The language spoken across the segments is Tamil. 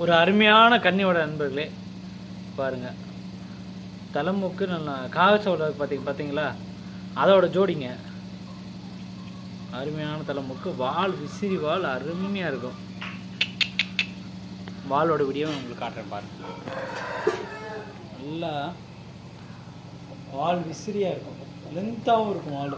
ஒரு அருமையான கன்னியோட நண்பர்களே பாருங்க. தலைமுக்கு நல்லா காகச்சோட பார்த்தீங்க பார்த்தீங்களா அதோட ஜோடிங்க. அருமையான தலைமுக்கு வால் விசிறி வால் அருமையாக இருக்கும். வாலோட வீடியோ உங்களுக்கு காட்டுறேன் பாருங்க. நல்லா வால் விசிறியாக இருக்கும். லென்த்தாகவும் இருக்கும் வால்.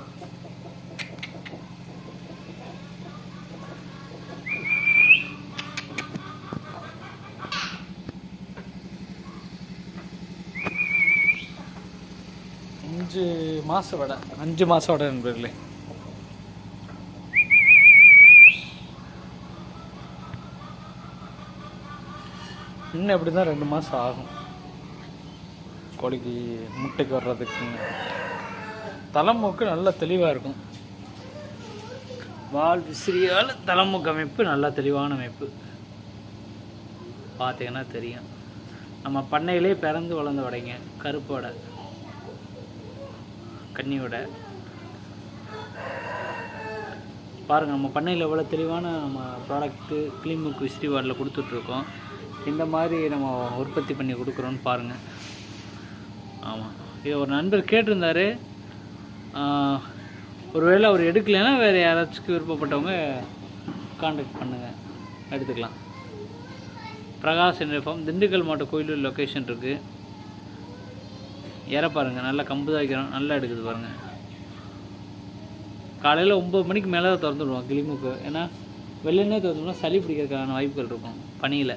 அஞ்சு மாதம் வடை அஞ்சு மாதம் வடை நண்பர்களே. இன்னும் எப்படி தான் ரெண்டு மாதம் ஆகும். கோழிக்கு முட்டைக்கு வர்றதுக்கு தலைமூக்கு நல்ல தெளிவாக இருக்கும். வால் விசிறியால் தலைமூக்கு அமைப்பு நல்ல தெளிவான அமைப்பு. பார்த்தீங்கன்னா தெரியும். நம்ம பண்ணையிலே பிறந்து வளர்ந்த வடைங்க கருப்பு வடை. கன்னியோட பாருங்கள் நம்ம பண்ணையில் எவ்வளோ தெளிவான நம்ம ப்ராடக்ட்டு கிளிமுக்கு விசிறி வார்டில் கொடுத்துட்ருக்கோம். இந்த மாதிரி நம்ம உற்பத்தி பண்ணி கொடுக்குறோன்னு பாருங்கள் ஆமாம் இது ஒரு நண்பர் கேட்டிருந்தார். ஒருவேளை அவர் எடுக்கலைன்னா வேறு யாராச்சும் விருப்பப்பட்டவங்க காண்டாக்ட் பண்ணுங்கள் எடுத்துக்கலாம். பிரகாஷ் என்எஃப்எம் திண்டுக்கல் மாவட்ட கோயிலூர் லொக்கேஷன் இருக்குது இற பாருங்க நல்லா கம்பு தாய்க்கிறோம் நல்லா எடுக்குது பாருங்க. காலையில் ஒம்பது மணிக்கு மேலே தான் திறந்துடுவோம் கிளிமுக்கு. ஏன்னா வெள்ளனே திறந்துடுவோம் சளி பிடிக்கிறதுக்கான வாய்ப்புகள் இருக்கும் பனியில்.